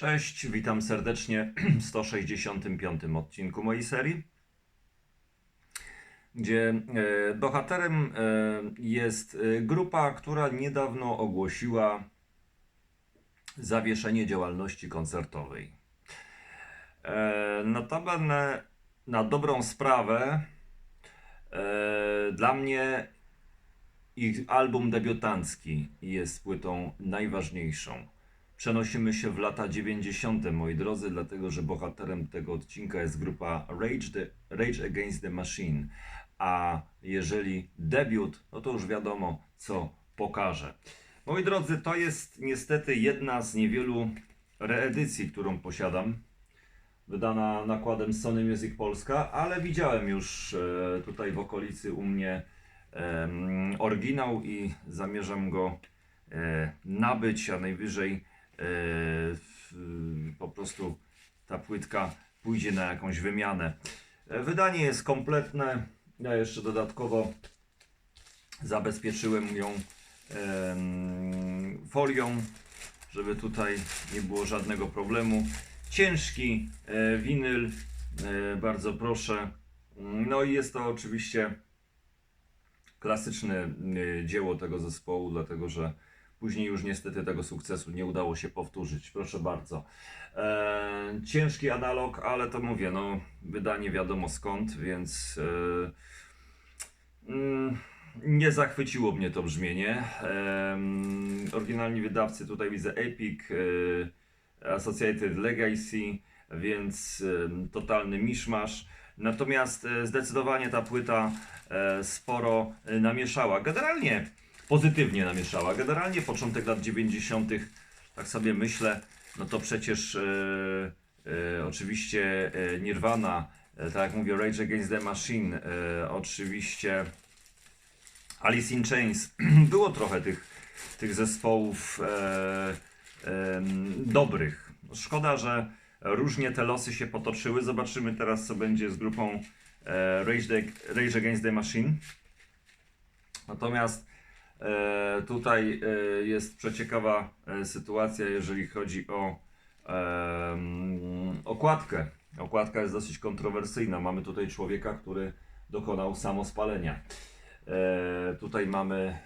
Cześć, witam serdecznie w 165 odcinku mojej serii, gdzie e, bohaterem e, jest e, grupa, która niedawno ogłosiła zawieszenie działalności koncertowej. Notabene na dobrą sprawę dla mnie ich album debiutancki jest płytą najważniejszą. Przenosimy się w lata 90., moi drodzy, dlatego że bohaterem tego odcinka jest grupa Rage, the, Rage Against the Machine. A jeżeli debiut, no to już wiadomo, co pokaże. Moi drodzy, to jest niestety jedna z niewielu reedycji, którą posiadam. Wydana nakładem Sony Music Polska, ale widziałem już e, tutaj w okolicy u mnie oryginał i zamierzam go e, nabyć, a najwyżej po prostu ta płytka pójdzie na jakąś wymianę. E, Wydanie jest kompletne. Ja jeszcze dodatkowo zabezpieczyłem ją folią, żeby tutaj nie było żadnego problemu. Ciężki e, winyl, e, bardzo proszę. No i jest to oczywiście klasyczne e, dzieło tego zespołu, dlatego że później już niestety tego sukcesu nie udało się powtórzyć. Proszę bardzo. E, ciężki analog, ale to mówię, no wydanie wiadomo skąd, więc e, mm, nie zachwyciło mnie to brzmienie. Em, oryginalni wydawcy tutaj widzę Epic, e, Associated Legacy, więc totalny miszmasz. Natomiast e, zdecydowanie ta płyta e, sporo e, namieszała. Generalnie pozytywnie namieszała. Generalnie początek lat 90., tak sobie myślę, no to przecież e, e, oczywiście e, Nirvana, e, tak jak mówię, Rage Against the Machine, e, oczywiście Alice in Chains. Było trochę tych, tych zespołów e, em, dobrych. Szkoda, że różnie te losy się potoczyły. Zobaczymy teraz, co będzie z grupą e, Rage, the, Rage Against the Machine. Natomiast e, tutaj e, jest przeciekawa e, sytuacja, jeżeli chodzi o okładkę. Okładka jest dosyć kontrowersyjna. Mamy tutaj człowieka, który dokonał samospalenia. E, tutaj mamy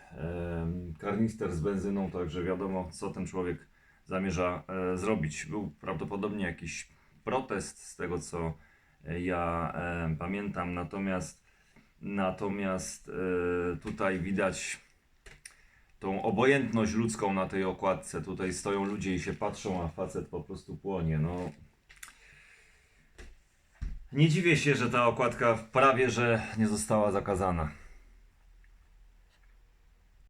karnister z benzyną, także wiadomo, co ten człowiek zamierza e, zrobić. Był prawdopodobnie jakiś protest z tego, co e, ja e, pamiętam, natomiast natomiast e, tutaj widać tą obojętność ludzką na tej okładce. Tutaj stoją ludzie i się patrzą, a facet po prostu płonie. No. Nie dziwię się, że ta okładka prawie że nie została zakazana.